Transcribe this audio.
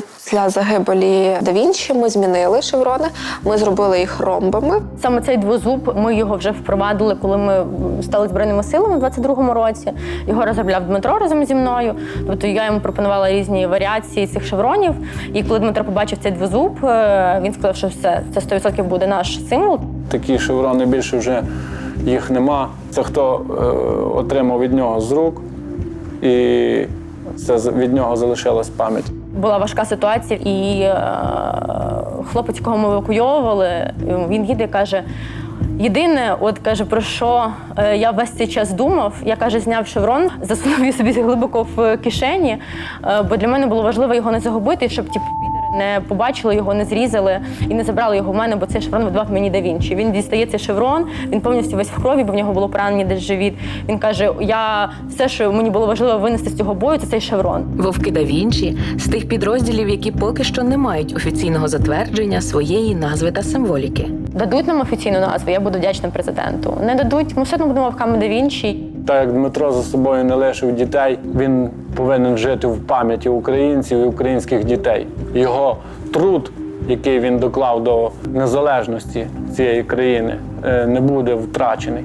Після загибелі да Вінчі ми змінили шеврони, ми зробили їх ромбами. Саме цей двозуб, ми його вже впровадили, коли ми стали збройними силами у 22-му році. Його розробляв Дмитро разом зі мною. Тобто я йому пропонувала різні варіації цих шевронів. І коли Дмитро побачив цей двозуб, е, він сказав, що все, це 100% буде наш символ. Такі шеврони більше вже їх нема. Це хто е, отримав від нього з рук, і це від нього залишилась пам'ять. Була важка ситуація, і е, хлопець, кого ми евакуйовували, він їде і каже. Єдине, от каже, про що е, я весь цей час думав, я каже, зняв шеврон, засунув її собі глибоко в кишені, е, бо для мене було важливо його не загубити, щоб ті підери не побачили його, не зрізали і не забрали його в мене, бо цей шеврон видавав мені да Вінчі. Він дістає цей шеврон, він повністю весь в крові, бо в нього було поранення десь живіт. Він каже: Я все, що мені було важливо винести з цього бою, це цей шеврон. Вовки да Вінчі з тих підрозділів, які поки що не мають офіційного затвердження своєї назви та символіки. Дадуть нам офіційну назву, я буду вдячна президенту. Не дадуть, ми все одно будемо вовками да Вінчі. Так як Дмитро за собою не лишив дітей, він повинен жити в пам'яті українців і українських дітей. Його труд, який він доклав до незалежності цієї країни, е, не буде втрачений.